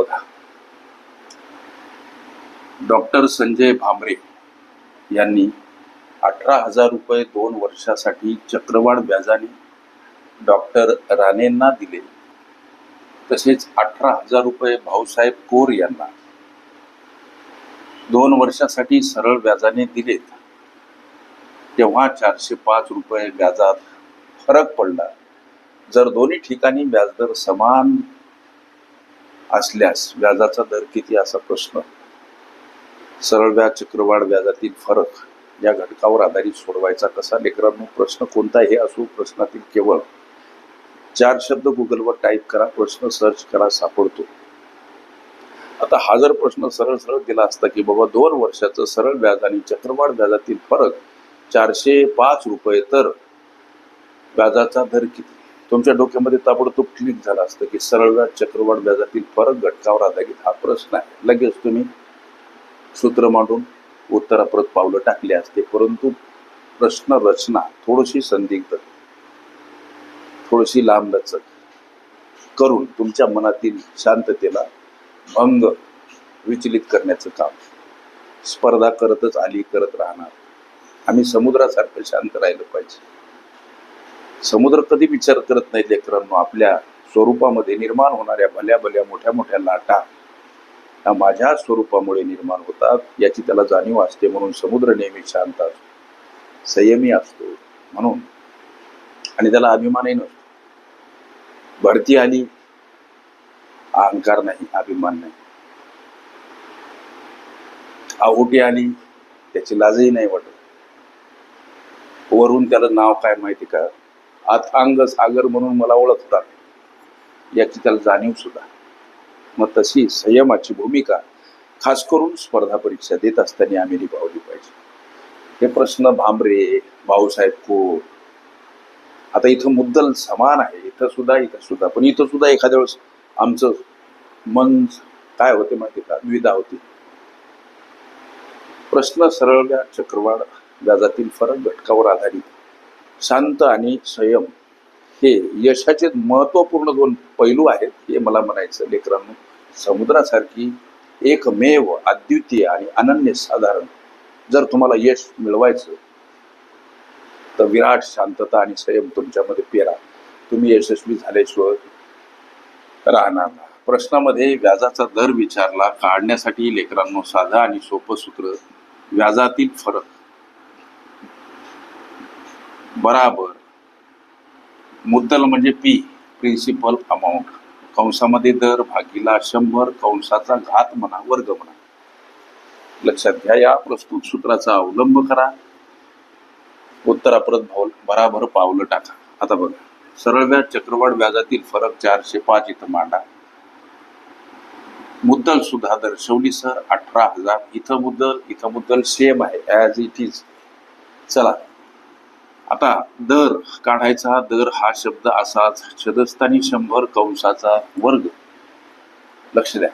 बघा. डॉक्टर संजय भामरे यांनी अठरा हजार रुपये दोन वर्षासाठी चक्रवाढ व्याजाने डॉक्टर राणेंना दिले. तसेच अठरा हजार रुपये भाऊसाहेब कोर यांना दोन वर्षासाठी सरळ व्याजाने दिलेत. तेव्हा चारशे पाच रुपये व्याजात फरक पडला. जर दोन्ही ठिकाणी व्याजदर समान असल्यास व्याजाचा दर किती असा प्रश्न? सरळ व्याज चक्रवाढ व्याजातील फरक या घटकावर आधारित सोडवायचा कसा? लेकरांनो प्रश्न कोणता हे असो प्रश्नातील केवळ चार शब्द गुगलवर टाईप करा प्रश्न सर्च करा सापडतो. आता हा जर प्रश्न सरळ सरळ दिला असता की बाबा दोन वर्षाचं सरळ व्याज आणि चक्रवाढ व्याजातील फरक चारशे पाच रुपये तर व्याजाचा दर किती? तुमच्या डोक्यामध्ये ताबडतोब क्लिक झाला असतं की सरळ व्याज चक्रवाढ व्याजातील फरक घटकावर आधारित हा प्रश्न आहे. लगेच तुम्ही सूत्र मांडून उत्तराप्रत पावलं टाकले असते. परंतु प्रश्न रचना थोडीशी संदिग्ध थोडीशी लांबलचक करून तुमच्या मनातील शांततेला भंग विचलित करण्याचं काम स्पर्धा करतच आली करत राहणार. आम्ही समुद्रासारखं शांत राहिलं पाहिजे. समुद्र कधी विचार करत नाही लेकरांनो. आपल्या स्वरूपामध्ये निर्माण होणाऱ्या भल्या भल्या मोठ्या मोठ्या लाटा ह्या माझ्या स्वरूपामुळे निर्माण होतात. याची त्याला जाणीव असते म्हणून समुद्र नेहमी शांत असतो. संयमी असतो म्हणून. आणि त्याला अभिमानही नसतो. भरती आली अहंकार नाही अभिमान नाही. आहुटी आली त्याची लाजही नाही वाटत. वरून त्याला नाव काय माहिती का? अथांग सागर म्हणून मला ओळखतात याची त्याला जाणीव सुद्धा. मग तशी संयमाची भूमिका खास करून स्पर्धा परीक्षा देत असताना आम्ही निभावली पाहिजे. हे प्रश्न भांबरे भाऊसाहेब कोट आता इथं मुद्दल समान आहे. इथं सुद्धा इथं सुद्धा. पण इथं सुद्धा एखाद्या वेळेस आमचं मन काय होते माहिती का? द्विधा होती. प्रश्न सरळ चक्रवाढ व्याजातील फरक घटकावर आधारित शांत आणि संयम हे यशाचे महत्त्वपूर्ण दोन पैलू आहेत हे मला म्हणायचं लेकरांनो समुद्रासारखी एकमेव अद्वितीय आणि अनन्य साधारण जर तुम्हाला यश मिळवायचं तर विराट शांतता आणि संयम तुमच्यामध्ये पेरा. तुम्ही यशस्वी झाल्याशिवाय राहणार प्रश्नामध्ये व्याजाचा दर विचारला काढण्यासाठी लेकरांनो साधा आणि सोपं सूत्र व्याजातील फरक बराबर. मुद्दल म्हणजे पी प्रिन्सिपल अमाऊंट कंसामध्ये दर भागीला शंभर कंसाचा घात म्हणा वर्ग म्हणा. लक्षात घ्या या प्रस्तुत सूत्राचा अवलंब करा. उत्तराप्रत भाव बराबर पावलं टाका. आता बघा सरळ व्याज चक्रवाढ व्याजातील फरक चारशे पाच इथं मांडा. मुद्दल सुद्धा दर्शवली सर अठरा हजार. इथं मुद्दल इथं मुद्दल सेम आहे ॲज इट इज चला आता दर काढायचा दर हा शब्द असाच छदस्थानी शंभर कंसाचा वर्ग. लक्ष द्या.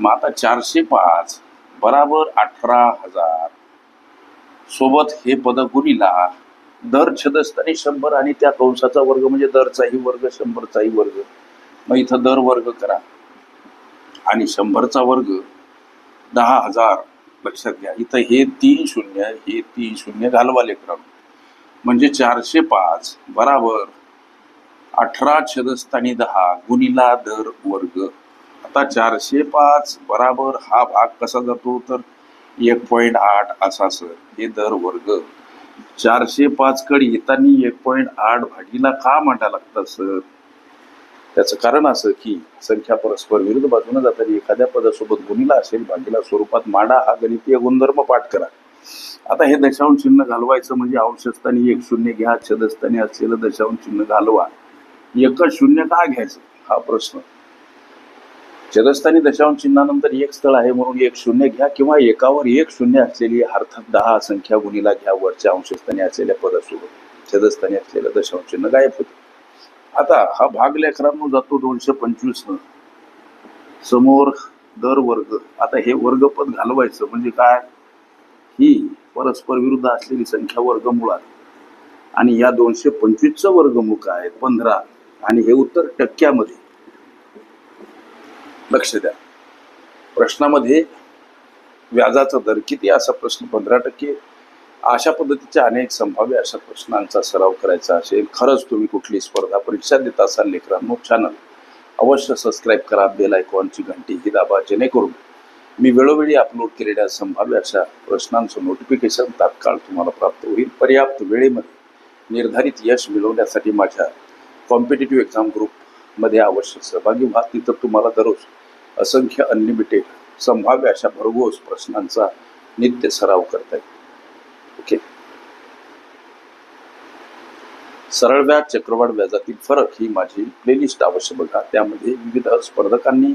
मग आता चारशे पाच बराबर अठरा हजार. सोबत हे पद गुणिला दर छदस्थानी शंभर आणि त्या कंसाचा वर्ग म्हणजे दरचाही वर्ग शंभरचाही वर्ग. मग इथं दर वर्ग करा. आणि शंभरचा वर्ग दहा हजार. लक्षात घ्या. इथं हे तीन शून्य हे तीन शून्य घालवा लेकरांनो. म्हणजे चारशे पाच बराबर. अठरा छदस्थानी दहा गुणिला दर वर्ग. आता चारशे पाच बराबर हा भाग कसा जातो? तर एक पॉईंट आठ असा सर. हे दर वर्ग. चारशे पाच कडे येताना एक पॉईंट आठ भागीला का मांडा लागतात सर? त्याचं कारण असं की संख्या परस्पर विरुद्ध बाजूने जाताना एखाद्या पदासोबत गुणिला असेल भागीला स्वरूपात मांडा हा गणितीय गुणधर्म पाठ करा. आता हे दशांश चिन्ह घालवायचं म्हणजे अंशस्थानी एक शून्य घ्या छदस्थानी असलेलं दशांश चिन्ह घालवा. एकच शून्य का घ्यायचं? हा प्रश्न. छदस्थानी दशांश चिन्हानंतर एक स्थळ आहे म्हणून एक शून्य घ्या किंवा एकावर एक शून्य असलेली अर्थात दहा संख्या गुणीला घ्या वरच्या अंशस्थानी असलेल्या पदासोबत. छदस्थानी असलेलं दशांश चिन्ह गायब होते. आता हा भाग लेकरांनो जातो दोनशे पंचवीस न समोर दर वर्ग. आता हे वर्गपद घालवायचं म्हणजे काय? परस्पर विरुद्ध असलेली संख्या वर्गमुळात आणि या दोनशे पंचवीसचं वर्गमूळ काय पंधरा. आणि हे उत्तर टक्क्यामध्ये. लक्ष द्या. प्रश्नामध्ये व्याजाचा दर किती असा प्रश्न पंधरा टक्के अशा पद्धतीच्या अनेक संभाव्य अशा प्रश्नांचा सराव करायचा असेल. खरंच तुम्ही कुठली स्पर्धा परीक्षा देत असाल लेकरांनो चॅनल अवश्य सबस्क्राईब करा बेल आयकॉनची घंटी ही दाबा जेणेकरून मी वेळोवेळी अपलोड केलेल्या संभाव्य अशा प्रश्नांचं नोटिफिकेशन तात्काळ तुम्हाला प्राप्त होईल. पर्याप्त वेळेमध्ये निर्धारित यश मिळवण्यासाठी माझ्या कॉम्पिटेटिव्ह एक्झाम ग्रुपमध्ये अवश्य सहभागी व्हा. तिथं तुम्हाला दररोज असंख्य अनलिमिटेड संभाव्य अशा भरघोस प्रश्नांचा नित्य सराव करता येईल. ओके सरळ व्याज चक्रवाढ व्याजातील फरक ही माझी प्लेलिस्ट अवश्य बघा. त्यामध्ये विविध स्पर्धकांनी